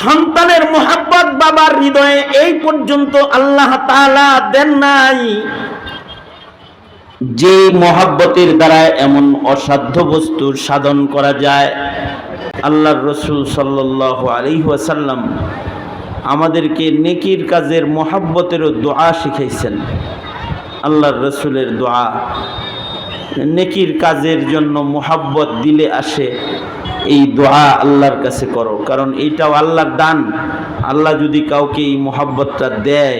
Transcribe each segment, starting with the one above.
সন্তানের মোহাব্বত বাবার হৃদয়ে এই পর্যন্ত আল্লাহ তাআলা দেন নাই। যে মহাব্বতের দ্বারা এমন অসাধ্য বস্তু সাধন করা যায় আল্লাহর রসুল সাল্লাহ আলিহাসাল্লাম আমাদেরকে নেকির কাজের মহাব্বতেরও দোয়া শিখাইছেন। আল্লাহর রসুলের দোয়া, নেকির কাজের জন্য মোহাব্বত দিলে আসে, এই দোয়া আল্লাহর কাছে করো। কারণ এইটাও আল্লাহর দান। আল্লাহ যদি কাউকে এই মোহাব্বতটা দেয়,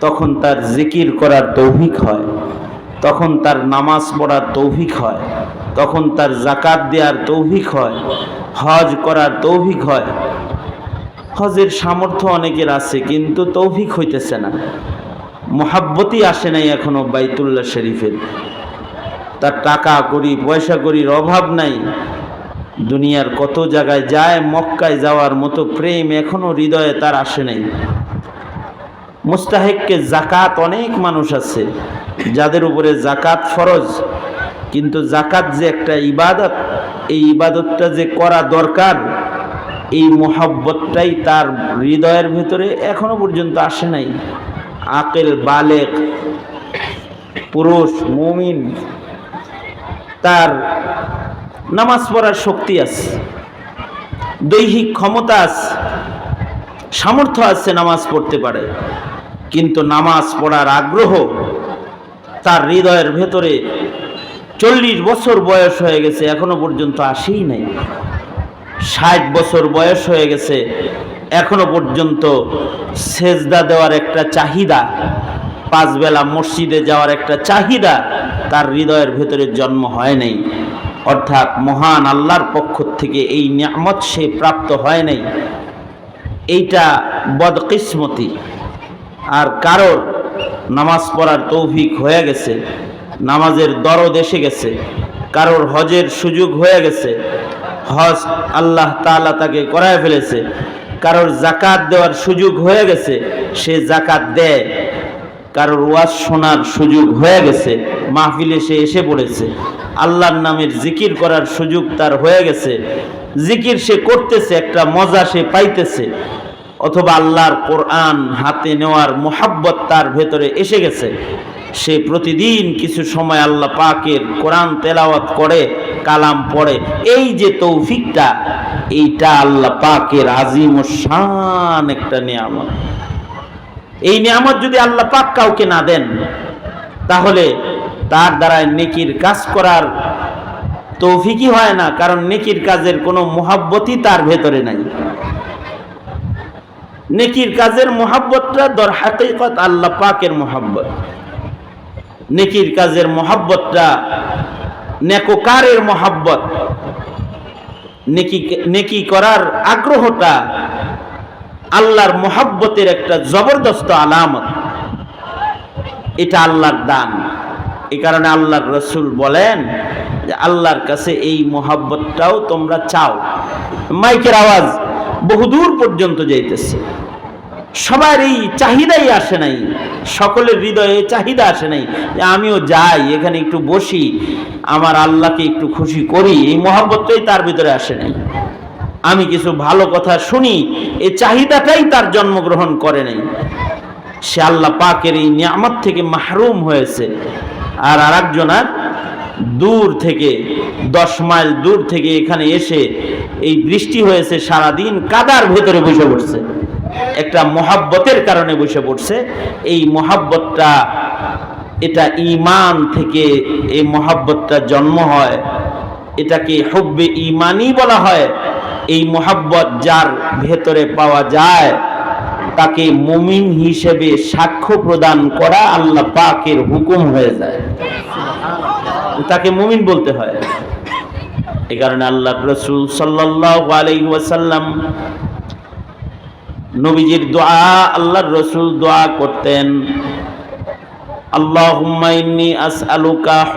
তখন তার জিকির করার তৌফিক হয়, তখন তার নামাজ পড়ার তৌফিক হয়, তখন তার জাকাত দেওয়ার তৌফিক হয়, হজ করার তৌফিক হয় হজের সামর্থ্য অনেকের আছে, কিন্তু তৌফিক হইতেছে না। মোহাব্বতই আসে নাই এখনও বাইতুল্লাহ শরীফের। তার টাকা করি, পয়সা করির অভাব নাই। দুনিয়ার কত জায়গায় যায়, মক্কায় যাওয়ার মতো প্রেম এখনও হৃদয়ে তার আসে নাই। মুস্তাহেককে জাকাত অনেক মানুষ আছে, যাদের উপরে জাকাত ফরজ, কিন্তু জাকাত যে একটা ইবাদত, এই ইবাদতটা যে করা দরকার এই মোহাব্বতটাই তার হৃদয়ের ভেতরে এখনও পর্যন্ত আসে নাই। আকেল, বালেক, পুরুষ, মুমিন, তার নামাজ পড়ার শক্তি আছে, দৈহিক ক্ষমতা আছে, সামর্থ্য আছে নামাজ পড়তে পারে। কিন্তু নামাজ পড়ার আগ্রহ তার হৃদয়ের ভেতরে চল্লিশ বছর বয়স হয়ে গেছে, এখনও পর্যন্ত আসেই নাই। ষাট বছর বয়স হয়ে গেছে, এখনও পর্যন্ত সেজদা দেওয়ার একটা চাহিদা পাঁচ বেলা মসজিদে যাওয়ার একটা চাহিদা তার হৃদয়ের ভেতরে জন্ম হয় নাই। অর্থাৎ মহান আল্লাহর পক্ষ থেকে এই নিয়ামত সে প্রাপ্ত হয় নাই। এইটা বদকিসমতি। আর কারোর নামাজ পড়ার তৌফিক হয়ে গেছে, নামাজের দরদ এসে গেছে, কারোর হজের সুযোগ হয়ে গেছে হজ আল্লাহ তাআলা তাকে করায় ফেলেছে। কারোর জাকাত দেওয়ার সুযোগ হয়ে গেছে, সে জাকাত দেয়। কারোর ওয়াজ শোনার সুযোগ হয়ে গেছে, মাহফিলে সে এসে পড়েছে। আল্লাহর নামের জিকির করার সুযোগ তার হয়ে গেছে। জিকির সে করতেছে, একটা মজা সে পাইতেছে। অথবা আল্লাহর কোরআন হাতে নেওয়ার মোহাব্বত তার ভেতরে এসে গেছে। সে প্রতিদিন কিছু সময় আল্লাহ পাকের কোরআন তেলাওয়াত করে কালাম পড়ে। এই যে তৌফিকটা, এইটা আল্লাহ পাকের আজিম ও শান একটা নিয়ামত। এই নিয়ামত যদি আল্লাহ পাক কাউকে না দেন, তাহলে তার দ্বারা নেকির কাজ করার তৌফিকই হয় না, কারণ নেকির কাজের কোনো মোহাব্বতই তার ভেতরে নাই। নেকির কাজের মোহাব্বতটা দর হাকিকত আল্লাহ পাকের মোহাব্বত। নেকির কাজের মোহাব্বতটা নেকোকারের মোহাব্বত। নেকি নেকি করার আগ্রহটা আল্লাহর মোহাব্বতের একটা জবরদস্ত আলামত। এটা আল্লাহর দান। এই কারণে আল্লাহর রসুল বলেন যে আল্লাহর কাছে এই মোহাব্বতটাও তোমরা চাও। মাইকের আওয়াজ বহুদূর পর্যন্ত যাইতেছে। সবার এই চাহিদাই আসে নাই, সকলের হৃদয়ে চাহিদা আসে নাই। আমিও যাই, এখানে একটু বসি, আমার আল্লাহকে একটু খুশি করি, এই মহাব্বতটাই তার ভিতরে আসে নাই। আমি কিছু ভালো কথা শুনি এই চাহিদাটাই তার জন্মগ্রহণ করে নাই। সে আল্লাহ পাকের এই নিয়ামত থেকে মাহরুম হয়েছে। আর আরেকজনার দূর থেকে, দশ মাইল দূর থেকে এখানে এসে এই বৃষ্টি হয়েছে সারাদিন, কাদার ভেতরে বসে পড়ছে। একটা মহাব্বতের কারণে বসে পড়ছে। এই মহাব্বতটা, এটা ইমান থেকে এই মহাব্বতটা জন্ম হয়। এটাকে হব্বে ইমানই বলা হয়। এই মোহাব্বত যার ভেতরে পাওয়া যায়, তাকে মুমিন হিসেবে সাক্ষ্য প্রদান করা আল্লাহ পাকের হুকুম হয়ে যায়। তাকে মুমিন বলতে হয়। এই কারণে আল্লাহ রসুল সাল্লাহ আলাইহি ওয়াসাল্লাম নবীজির দোয়া, আল্লাহর রসুল দোয়া করতেন। আল্লাহুম্মা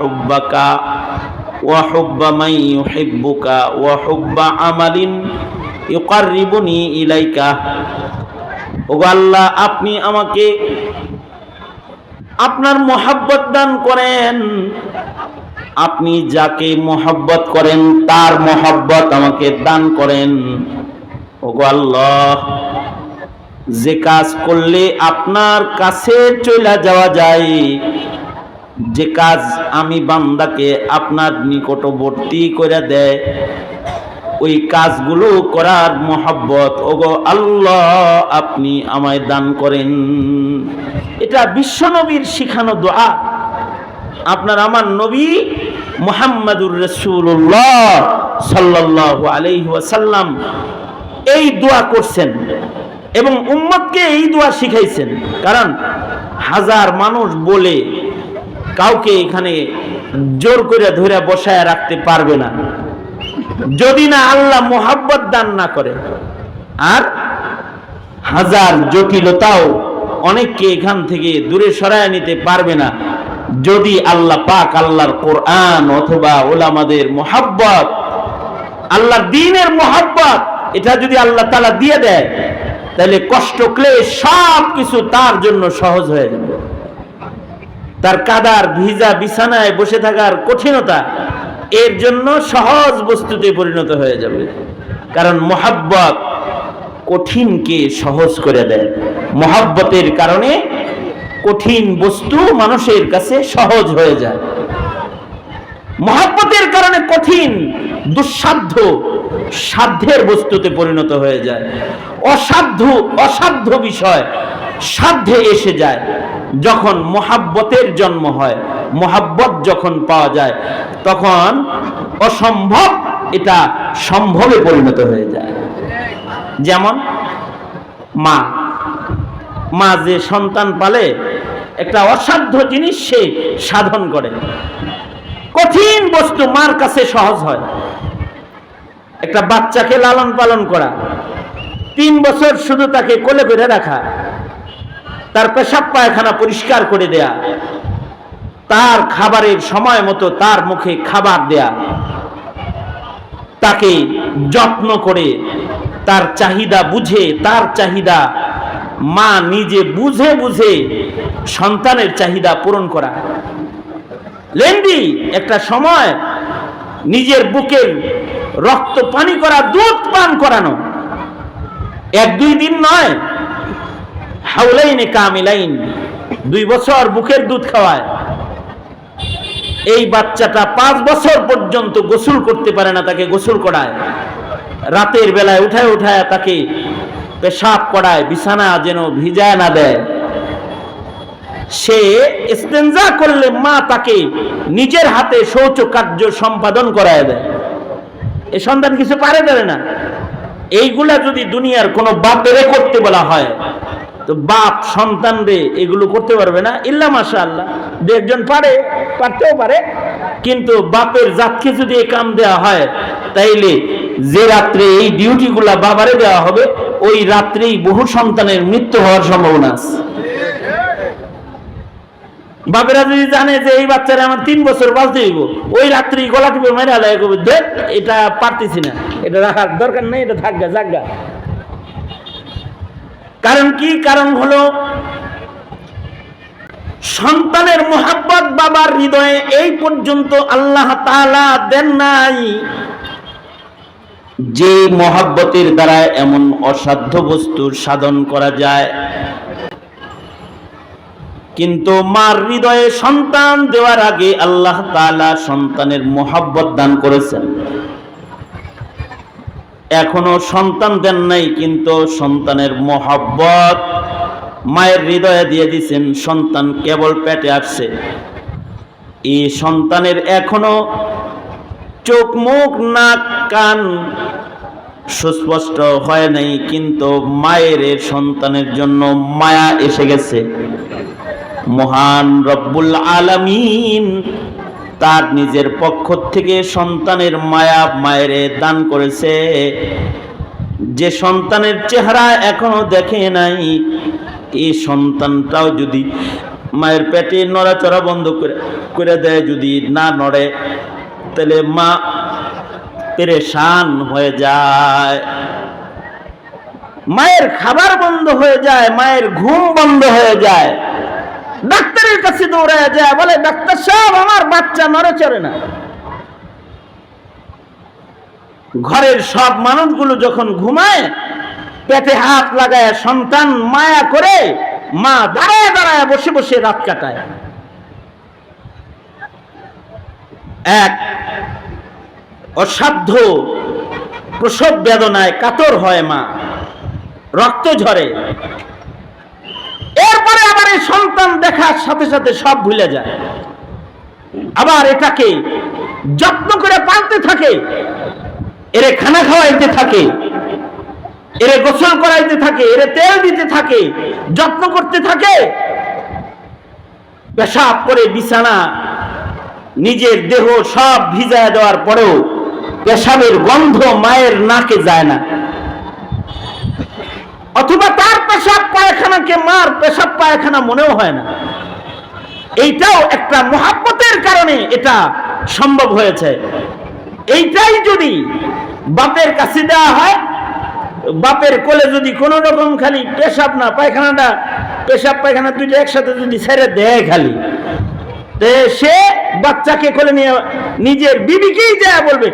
হুব্বাকা আমালিন ইলাইকা। আপনি আমাকে আপনার মোহাব্বত দান করেন। আপনি যাকে মোহাব্বত করেন, তার মোহাব্বত আমাকে দান করেন। ওগো আল্লাহ যে কাজ করলে আপনার কাছে চলে যাওয়া যায়, যে কাজ আমি বান্দাকে আপনার নিকটবর্তী করে দেয়, ওই কাজগুলো করার মোহাব্বত, ওগো আল্লাহ আপনি আমায় দান করেন। এটা বিশ্বনবীর শিখানো দোয়া। আপনার আমার নবী মোহাম্মদুর রসুল্লাহ সাল্লাহ আলাইহি ওয়াসাল্লাম এই দোয়া করছেন। এবং উম্মতকে এই দোয়া শিখাইছেন। কারণ হাজার মানুষ বলে কাউকে এখানে জোর করে ধরে বসায় রাখতে পারবে না। যদি না আল্লাহ মোহাব্বত দান না করে, আর হাজার জটিলতাও অনেককে এখান থেকে দূরে সরায় নিতে পারবে না। যদি আল্লাহ পাক আল্লাহর কোরআন অথবা ওলামাদের মোহাব্বত, আল্লাহর দিনের মোহাব্বত, এটা যদি আল্লাহ তালা দিয়ে দেয় তাহলে কষ্ট ক্লেশ সব কিছু তার জন্য সহজ হয়ে যাবে। তার কাদার ভিজা বিছানায় বসে থাকার কঠিনতা, এর জন্য সহজ বস্তুতে পরিণত হয়ে যাবে। কারণ মোহাব্বত কঠিনকে সহজ করে দেয়। মহাব্বতের কারণে কঠিন বস্তু মানুষের কাছে সহজ হয়ে যায়। মহাব্বতের কারণে কঠিন, দুঃসাধ্য, সাধ্যের বস্তুতে পরিণত হয়ে যায়। অসাধ্য অসাধ্য বিষয় সাধ্যে এসে যায়। যখন মহাব্বতের জন্ম হয়, মহাব্বত যখন পাওয়া যায়, তখন অসম্ভব এটা সম্ভবে পরিণত হয়ে যায়। যেমন মা মা যে সন্তান পালে, একটা অসাধ্য জিনিস সে সাধন করে। কঠিন বস্তু মার কাছে সহজ হয় একটা বাচ্চাকে লালন পালন করা, তিন বছর শুধু তাকে কোলে করে রাখা, তার পেশাব পায়খানা পরিষ্কার করে দেয়া, তার খাবারের সময় মতো তার মুখে খাবার দেয়া, তাকে যত্ন করে তার চাহিদা বুঝে, তার চাহিদা মা নিজে বুঝে বুঝে সন্তানের চাহিদা পূরণ করা। লেন্ডি, একটা সময় নিজের বুকের রক্ত পানি করা, দুধ পান করানো। এক দুই দিন নয় হাউলাইনে কামিলাইন, দুই বছর বুকের দুধ খাওয়ায়। এই বাচ্চাটা পাঁচ বছর পর্যন্ত গোসল করতে পারে না তাকে গোসল করায়। রাতের বেলায় উঠায় উঠায় তাকে পেশাব করায়, বিছানা যেন ভিজায় না দেয়। সে ইস্তেঞ্জা করলে মা তাকে নিজের হাতে শৌচ কার্য সম্পাদন করায় দেয়। এ সন্তান কিছু পারে পারে না। এইগুলা যদি দুনিয়ার কোনো বাপেরে করতে বলা হয়, তো বাপ সন্তান রে এগুলো করতে পারবে না। ইল্লা মাসা আল্লাহ দু একজন পারে, পারতেও পারে। কিন্তু বাপের জাতকে যদি এ কাম দেওয়া হয়, তাইলে যে রাত্রে এই ডিউটিগুলা বাবারে দেওয়া হবে, ওই রাত্রেই বহু সন্তানের মৃত্যু হওয়ার সম্ভাবনা আছে। বাপেরা যদি জানে যে এই বাচ্চারা আমার তিন বছর বাঁচতে হইব, ওই রাত্রি গলা টিপে মেরে আলাই দেখ, এটা পারতেছি না। এটা রাখার দরকার নেই, এটা থাকগা জাগা কারণ কি? কারণ হলো, সন্তানের মোহাব্বত বাবার হৃদয়ে এই পর্যন্ত আল্লাহ তাআলা দেন নাই যে মহাব্বতের দ্বারা এমন অসাধ্য বস্তুর সাধন করা যায়। কিন্তু মার হৃদয়ে সন্তান দেওয়ার আগে আল্লাহ তালা সন্তানের মোহাব্বত দান করেছেন। এখনও সন্তান দেন নাই, কিন্তু সন্তানের মোহাব্বত মায়ের হৃদয়ে দিয়ে দিছেন সন্তান কেবল পেটে আসছে। এই সন্তানের এখনও চোখ, মুখ, নাক, কান সুস্পষ্ট হয় নাই, কিন্তু মায়ের সন্তানের জন্য মায়া এসে গেছে। মহান রব্বুল আলামিন তার নিজের পক্ষ থেকে সন্তানের মায়া মায়েরে দান করেছে। যে সন্তানের চেহারা এখনও দেখে নাই, এই সন্তানটাও যদি মায়ের পেটে নড়াচড়া বন্ধ করে করে দেয়, যদি না নড়ে, তাহলে মা পেরেশান হয়ে যায়। মায়ের খাবার বন্ধ হয়ে যায়, মায়ের ঘুম বন্ধ হয়ে যায়। ডাক্তারের কাছে দৌড়ায় যায়, বলে, ডাক্তার সাহেব, আমার বাচ্চা নড়ে চড়ে না। ঘরের সব মানুষগুলো যখন ঘুমায়, পেটে হাত লাগায়, সন্তান মায়া করে, মা দাঁড়ায় দাঁড়ায়, বসে বসে রাত কাটায়। এক অসাধ্য প্রসব বেদনায় কাতর হয় মা। রক্ত ঝরে। এরপরে আবার এই সন্তান দেখার সাথে সাথে সব ভুলে যায়। আবার এটাকে যত্ন করে পালতে থাকে, এরে খানা খাওয়াইতে থাকে, এরে গোসল করাইতে থাকে, এরে তেল দিতে থাকে, যত্ন করতে থাকে। পেশাব করে বিছানা, নিজের দেহ সব ভিজায় দেওয়ার পরেও পেশাবের গন্ধ মায়ের নাকে যায় না অথবা তার পেশাব পায়খানাকে মার পেশাব পায়খানা মনেও হয় না। এইটাও একটা মহাব্বতের কারণে এটা সম্ভব হয়েছে। এইটাই যদি বাপের কাছে দেওয়া হয়, বাপের কোলে যদি কোন রকম খালি পেশাব না, পায়খানাটা, পেশাব, পায়খানা দুইটা একসাথে যদি ছেড়ে দেয় খালি সে বাচ্চাকে কোলে নিয়ে নিজের বিবিকেই যায় বলবে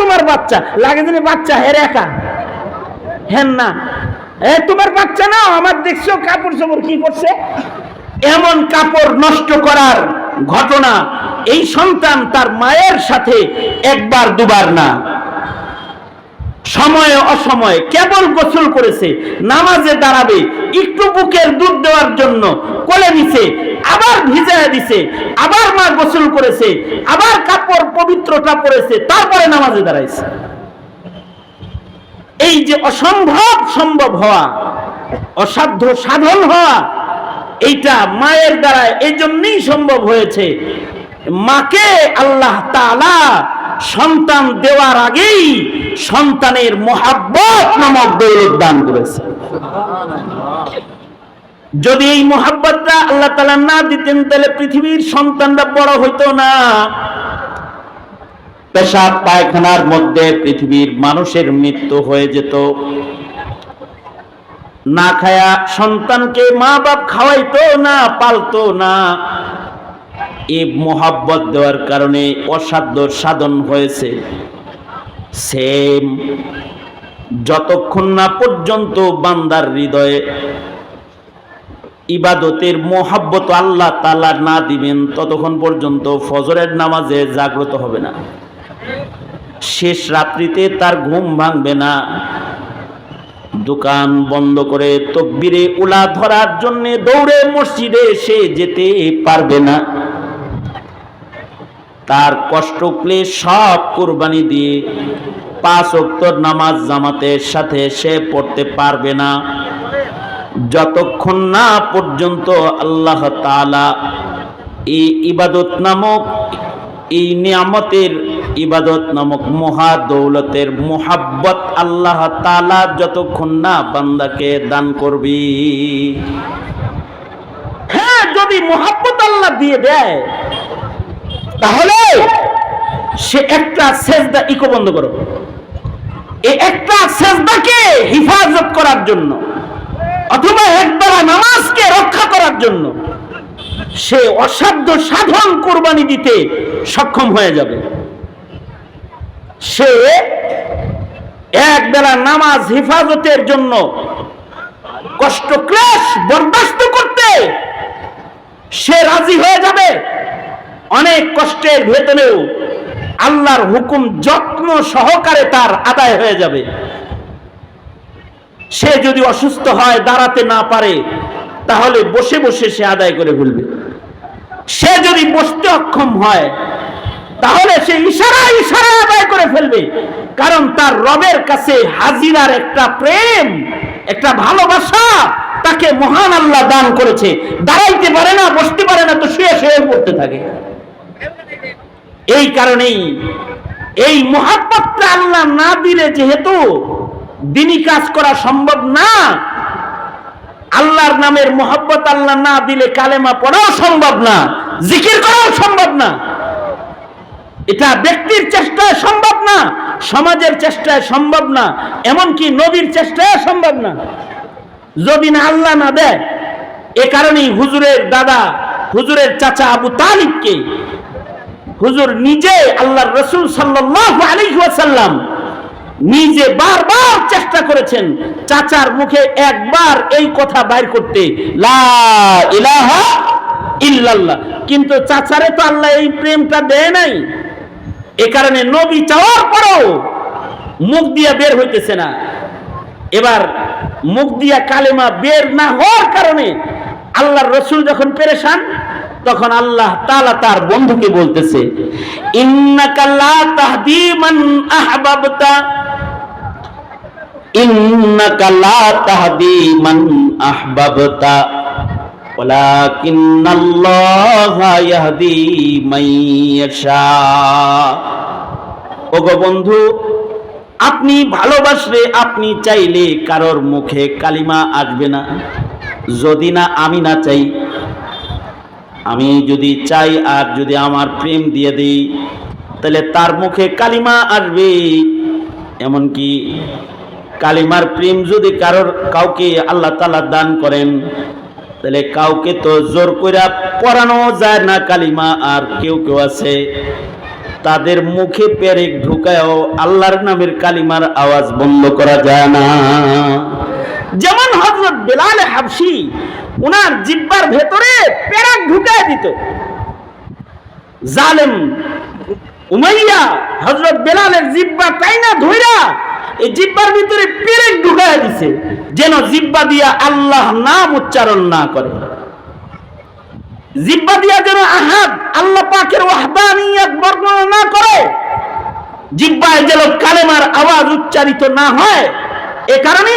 তোমার বাচ্চা, লাগে যদি বাচ্চা হেরে একা। হেন না এ, তোমার বাচ্চা নাও আমার দেখছ কাপড় চোপড় কি করছে? এমন কাপড় নষ্ট করার ঘটনা এই সন্তান তার মায়ের সাথে একবার দুবার না। সময়ে অসময়ে কেবল গোসল করেছে, নামাজে দাঁড়াবে, একটু বুকের দুধ দেওয়ার জন্য কোলে নিছে, আবার ভিজায় দিছে, আবার মা গোসল করেছে, আবার কাপড় পবিত্রটা পরেছে, তারপরে নামাজে দাঁড়াইছে। এই যে অসম্ভব সম্ভব হওয়া, অসাধ্য সাধন হওয়া, এইটা মায়ের দ্বারা এই জন্যই সম্ভব হয়েছে। মাকে আল্লাহ তাআলা সন্তান দেওয়ার আগেই সন্তানের মহাব্বত নামক দৌলত দান করেছে। যদি এই মহাব্বতটা আল্লাহ তালা না দিতেন, তাহলে পৃথিবীর সন্তানরা বড় হইতো না। পেশাব পায়খানার মধ্যে পৃথিবীর মানুষের মৃত্যু হয়ে যেত। না খায়া সন্তানকে মা বাপ খাওয়াইতো না, পালতো না। এই মোহাব্বত দেওয়ার কারণে অসাধ্য সাধন হয়েছে। সেম যতক্ষণ না পর্যন্ত বান্দার হৃদয়ে ইবাদতের মোহাব্বত আল্লাহ তালা না দিবেন, ততক্ষণ পর্যন্ত ফজরের নামাজে জাগ্রত হবে না। শেষ রাত্রিতে তার ঘুম ভাঙবে না। দোকান বন্ধ করে তকবিরে উলা ধরার জন্য দৌড়ে মসজিদে সে যেতে পারবে না। তার কষ্ট ক্লেশ সব কোরবানি দিয়ে পাঁচ অক্তর নামাজ জামাতের সাথে সে পড়তে পারবে না। যতক্ষণ না পর্যন্ত আল্লাহ তাআলা এই ইবাদত নামক এই নিয়ামতের ইবাদত নামক মহা দৌলতের মোহাব্বত আল্লাহ তাআলা যতক্ষণ না বান্দাকে দান করবি। হ্যাঁ যদি মোহাব্বত আল্লাহ দিয়ে দেয়, তাহলে সে একটা সেজদা ইকো বন্ধ করো। এই একটা সেজদাকে হিফাজত করার জন্য, অথবা একবেলা নামাজকে রক্ষা করার জন্য সে অসাধ্য সাধন কোরবানি দিতে সক্ষম হয়ে যাবে। সে এক বেলা নামাজ হেফাজতের জন্য কষ্ট ক্লেশ বরদাস্ত করতে সে রাজি হয়ে যাবে। অনেক কষ্টের ভেতরেও আল্লাহর হুকুম যত্ন সহকারে তার আদায় হয়ে যাবে। সে যদি অসুস্থ হয়, দাঁড়াতে না পারে, তাহলে বসে বসে সে আদায় করে ফেলবে। সে যদি বসতে অক্ষম হয় তাহলে সে ইশারা ইশারা আদায় করে ফেলবে। কারণ তার রবের কাছে হাজিরার একটা প্রেম, একটা ভালোবাসা তাকে মহান আল্লাহ দান করেছে। দাঁড়াইতে পারে না, বসতে পারে না, তো শুয়ে শুয়ে পড়তে থাকে। এই কারণেই এই মহাব্বতটা আল্লাহ না দিলে যেহেতু দিনই কাজ করা সম্ভব না, আল্লাহর নামের মোহাব্বত আল্লাহ না দিলে কালেমা পড়াও সম্ভব না, জিকির করাও সম্ভব না। এটা ব্যক্তির চেষ্টায় সম্ভব না, সমাজের চেষ্টায় সম্ভব না, এমনকি নবীর চেষ্টায় সম্ভব না। যদি না আল্লাহ না দেয়, এ কারণেই হুজুরের দাদা, হুজুরের চাচা আবু তালিবকে হুজুর নিজে আল্লাহর রসুল সাল্লাল্লাহু আলাইহি ওয়াসাল্লাম নিজে বারবার চেষ্টা করেছেন চাচার মুখে একবার এই কথা বাইর করতে, লা ইলাহা ইল্লাল্লাহ। কিন্তু চাচারে তো আল্লাহ এই প্রেমটা দেয় নাই। এ কারণে নবী চাওয়ার পরেও মুখ দিয়া বের হইতেছে না। এবার মুখ দিয়া কালেমা বের না হওয়ার কারণে আল্লাহর রসুল যখন পেরেশান, তখন আল্লাহ তালা তার বন্ধুকে বলতেছে ইন্নাকা লা তাহদি মান আহবাবতা। ওগো বন্ধু, আপনি ভালোবাসলে আপনি চাইলে কারোর মুখে কালিমা আসবে না। যদি না আমি না চাই, আমি যদি চাই আর যদি আমার প্রেম দিয়ে দিই, তাহলে তার মুখে কালিমা আসবে। এমনকি কালিমার প্রেম যদি কারোর, কাউকে আল্লাহ তালা দান করেন তাহলে কাউকে তো জোর করে পড়ানো যায় না কালিমা, আর কেউ কেউ আছে তাদের মুখে পেরেক ঢুকায়ও আল্লাহর নামের কালিমার আওয়াজ বন্ধ করা যায় না। যেমন হজরত বেলাল হাবসি ওনার জিব্বার ভেতরে পেরেক ঢুকায় দিত। জালেম উমাইয়া হজরত বেলালের জিব্বা তাই না ধইরা এই জিব্বার ভিতরে পেরেক দিছে, যেন জিব্বা দিয়া আল্লাহ নাম উচ্চারণ না করে। জিব্বা দিয়া যেন আহাদ, আল্লাহ বর্ণনা না করে, জিব্বায় যেন কালেমার আওয়াজ উচ্চারিত না হয়। এ কারণে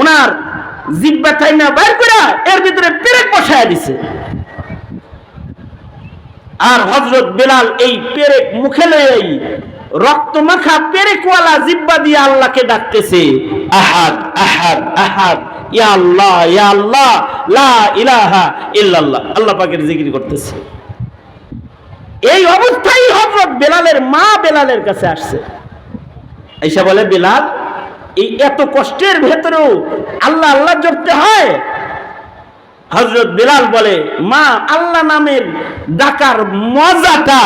ওনার জিব্বা টাইনা বাইর করে এর ভিতরে পেরেক বসায় দিছে। আর হজরত বেলাল এই পেরেক মুখে লই রক্ত মাখা পেরেকওয়ালা জিব্বা দিয়ে আল্লাহকে ডাকতেছে, আহাদ আহাদ আহাদ, ইয়া আল্লাহ ইয়া আল্লাহ, লা ইলাহা ইল্লাল্লাহ। আল্লাহ পাকের জিকির করতেছে। এই অবস্থায় হজরত বেলালের মা বেলালের কাছে আসছে। এসে বলে, বেলাল, এই এত কষ্টের ভেতরেও আল্লাহ আল্লাহ জপতে হয়? হজরত বেলাল বলে, মা, আল্লাহ নামের ডাকার মজাটা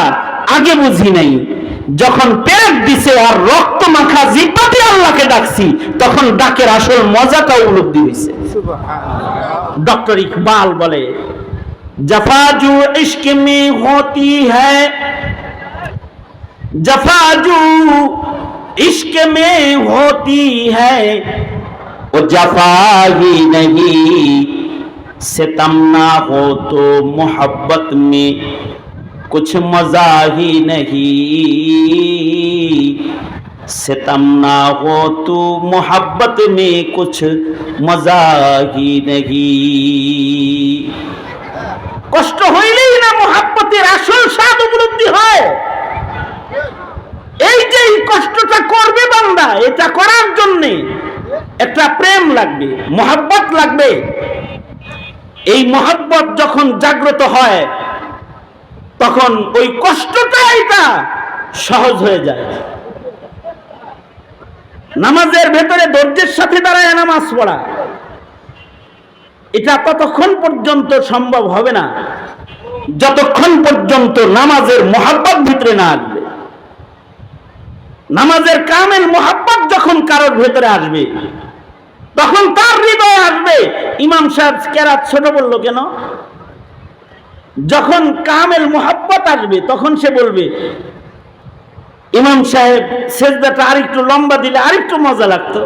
আগে বুঝি নাই। যখন পেরেক দিছে আর রক্ত মাখা জিব্বাতে আল্লাহকে ডাকছি তখন ডাকের আসল মজাটা উপলব্ধি হয়েছে ডক্টর ইকবাল বলে জফাজু ইশক হতি হ্যায়। জফাজু হতি হ্যায়। ও জফা হি নহি সিতম না হো তো মে। कुछ मजा ही नहीं सितम ना हो तो मोहब्बत में कुछ मजा ही नहीं কষ্ট হইলেই না মোহাব্বতের আসল স্বাদ উপলব্ধি হয় এই যে এই কষ্টটা করবে বান্দা এটা করার জন্য একটা প্রেম লাগবে মোহাব্বত লাগবে এই মোহাব্বত যখন জাগ্রত হয় তখন ওই কষ্টটা এটা সহজ হয়ে যায়। নামাজের ভেতরে ধৈর্যের সাথে দাঁড়ায় নামাজ পড়া। এটা ততক্ষণ পর্যন্ত সম্ভব হবে না। যতক্ষণ পর্যন্ত নামাজের মহাব্বত ভিতরে না আসবে। নামাজের কামের মহাব্বত যখন কারোর ভেতরে আসবে, তখন তার হৃদয়ে আসবে। ইমাম সাহেব কেরাত ছোট বলল, কেন? যখন কামেল মোহাব্বত আসবে, তখন সে বলবে, ইমাম সাহেব সেজদাটা আরেকটু লম্বা দিলে আরেকটু মজা লাগতো।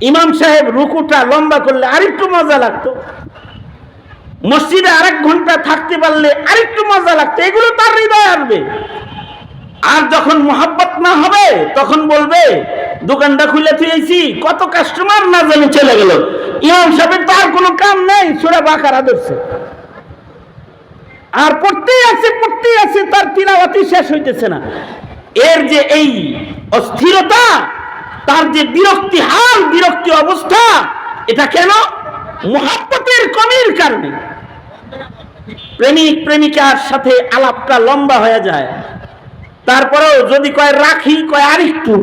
ইমাম সাহেব রুকুটা লম্বা করলে আরেকটু মজা লাগতো। মসজিদে আরেক ঘণ্টা থাকতে পারলে আরেকটু মজা লাগতো, এগুলো তার হৃদয়ে আসবে। আর যখন মোহাব্বত না হবে, তখন বলবে, দোকানটা খুলে থুয়েছি, কত কাস্টমার না জানি চলে গেল। ইমাম সাহেবের তার কোনো কাম নেই, সুরা বাকারা ধরছে। আর পড়তেই আছে পড়তেই আছে, তার তিলাওয়াতি শেষ হইতেছে না। এর যে এই অস্থিরতা, তার যে বিরক্তি হাল, বিরক্তি অবস্থা, এটা কেন? মহাব্বতের কমির কারণে। প্রেমিক, প্রেমিকার সাথে আলাপটা লম্বা হয়ে যায়। তারপরেও যদি কয়, রাখি কয়, আরেকটু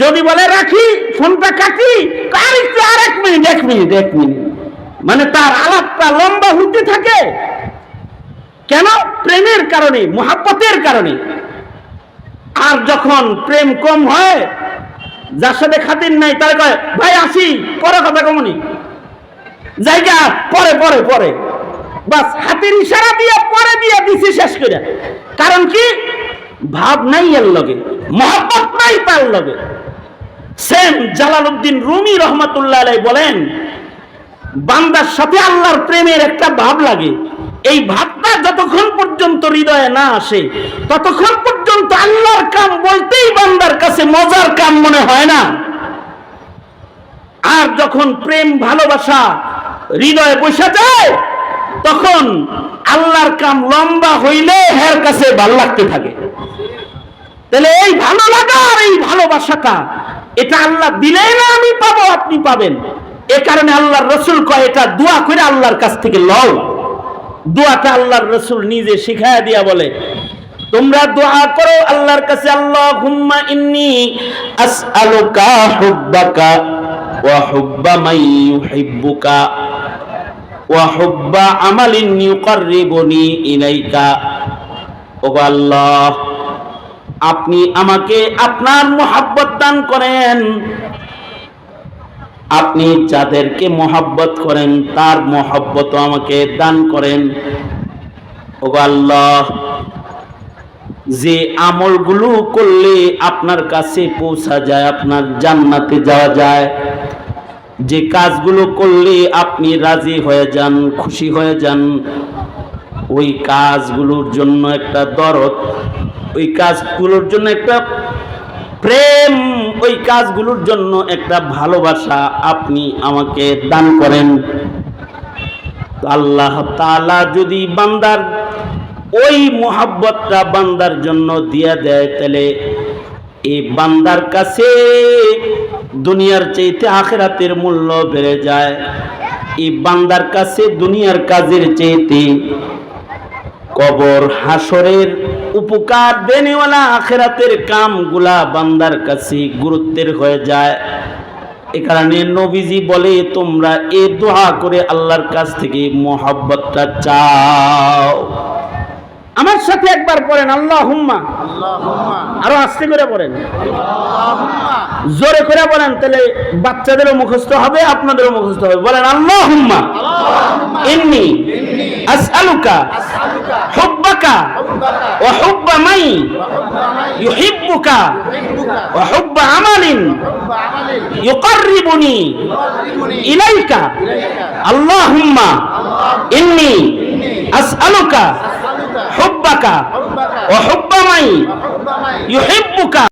যদি বলে, রাখি ফোনটা কাটি আরেকটু আর এক মিনিট এক মিনিট এক মিনিট মানে তার আলাপটা লম্বা হতে থাকে। কেন? প্রেমের কারণে, মহাব্বতের কারণে। আর যখন প্রেম কম হয়, যার সাথে খাতির নাই, তার কয়, ভাই, আসি, পরে কথা কমনি জায়গা, পরে পরে পরে। বাস, হাতের ইশারা দিয়ে, পরে দিয়ে দিছি শেষ করে। কারণ কি? ভাব নাই এর লগে, মহব্বত নাই তার লগে। সেম জালালউদ্দিন রুমি রহমতুল্লাহ বলেন, বান্দার সাথে আল্লাহর প্রেমের একটা ভাব লাগে। এই ভাবটা যতক্ষণ পর্যন্ত হৃদয়ে না আসে, ততক্ষণ পর্যন্ত আল্লাহর কাম বলতেই বান্দার কাছে মজার কাম মনে হয় না। আর যখন প্রেম, ভালোবাসা হৃদয়ে বসে যায়, তখন আল্লাহর কাম লম্বা হইলে হের কাছে ভালো লাগতে থাকে। তাহলে এই ভালো লাগা আর এই ভালোবাসাটা, এটা আল্লাহ দিলেই না আমি পাবো, আপনি পাবেন। এ কারণে আল্লাহর রসুল কয়, এটা দোয়া করে আল্লাহর কাছ থেকে লও। দোয়াটা আল্লাহর রসুল নিজে শিখায় দিয়া বলে, তোমরা দোয়া করো আল্লাহর কাছে আল্লাহ হুম্মা ইন্নি আসআলুকা হুব্বাকা ওয়া হুব্বা মান ইউহিব্বুকা ওয়া হুব্বা আমালিন ইউকাররিবুনি ইলাইকা। ওগো আল্লাহ, আপনি আমাকে আপনার মোহাব্বত দান করেন। আপনি যাদেরকে মোহাব্বত করেন, তার মোহাব্বত আমাকে দান করেন। ওগো আল্লাহ, যে আমলগুলো করলে আপনার কাছে পৌঁছা যায়, আপনার জান্নাতে যাওয়া যায়। যে কাজগুলো করলে আপনি রাজি হয়ে যান, খুশি হয়ে যান, ওই কাজগুলোর জন্য একটা দরদ, ওই কাজগুলোর জন্য একটা প্রেম ওই কাজগুলোর জন্য একটা ভালোবাসা আপনি আমাকে দান করেন। আল্লাহ তালা যদি বান্দার ওই মোহাব্বতটা বান্দার জন্য দিয়া দেয়, তাহলে এই বান্দার কাছে দুনিয়ার চাইতে আখেরাতের মূল্য বেড়ে যায়। এই বান্দার কাছে দুনিয়ার কাজের চাইতে কবর, হাসরের উপকার দেনেওয়ালা আখেরাতের কামগুলা বান্দার কাছে গুরুত্বের হয়ে যায়। এ কারণে নবীজি বলে, তোমরা এ দোহা করে আল্লাহর কাছ থেকে মোহাব্বতটা চাও। আমার সাথে একবার পড়েন আল্লাহ হুম্মা আরও আস্তে করে পড়েন। জোরে করে বলেন তাহলে বাচ্চাদেরও মুখস্থ হবে আপনাদেরও মুখস্থ হবে। বলেন আল্লাহ হুম্মা ইন্নি আসআলুকা হুব্বাকা ওয়া হুব্বা মাই। ইউহিব্বুকা ওয়া হুব্বা আমালিন। ইউকাররিবুনি। ইলাইকা। আল্লাহুম্মা। ইন্নি। আসআলুকা। হুব্বাকা। ওয়া হুব্বা মাই ইউহিব্বুকা।